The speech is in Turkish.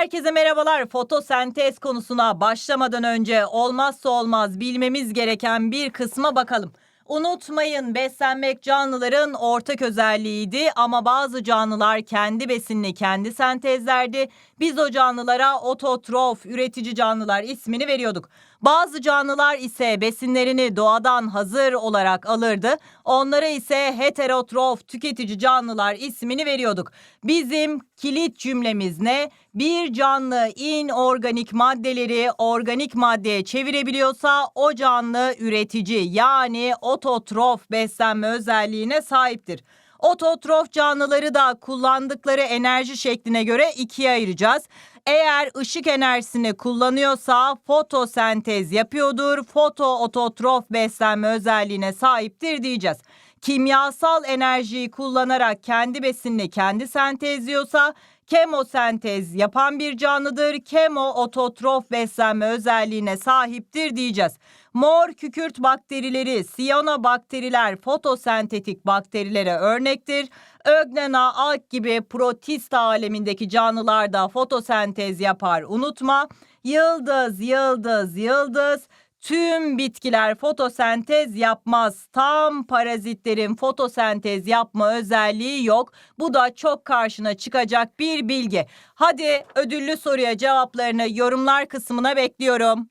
Herkese merhabalar. Fotosentez konusuna başlamadan önce olmazsa olmaz bilmemiz gereken bir kısma bakalım. Unutmayın beslenmek canlıların ortak özelliğiydi ama bazı canlılar kendi besinini kendi sentezlerdi. Biz o canlılara ototrof, üretici canlılar ismini veriyorduk. Bazı canlılar ise besinlerini doğadan hazır olarak alırdı. Onlara ise heterotrof, tüketici canlılar ismini veriyorduk. Bizim kilit cümlemiz ne? Bir canlı inorganik maddeleri organik maddeye çevirebiliyorsa o canlı üretici yani ototrof beslenme özelliğine sahiptir. Ototrof canlıları da kullandıkları enerji şekline göre ikiye ayıracağız. Eğer ışık enerjisini kullanıyorsa fotosentez yapıyordur. Foto ototrof beslenme özelliğine sahiptir diyeceğiz. Kimyasal enerjiyi kullanarak kendi besinini kendi sentezliyorsa kemosentez yapan bir canlıdır. Kemo ototrof beslenme özelliğine sahiptir diyeceğiz. Mor kükürt bakterileri, siyanobakteriler fotosentetik bakterilere örnektir. Ögnena, alg gibi protista alemindeki canlılar da fotosentez yapar unutma. Yıldız, yıldız, yıldız. Tüm bitkiler fotosentez yapmaz. Tam parazitlerin fotosentez yapma özelliği yok. Bu da çok karşına çıkacak bir bilgi. Hadi ödüllü soruya cevaplarını yorumlar kısmına bekliyorum.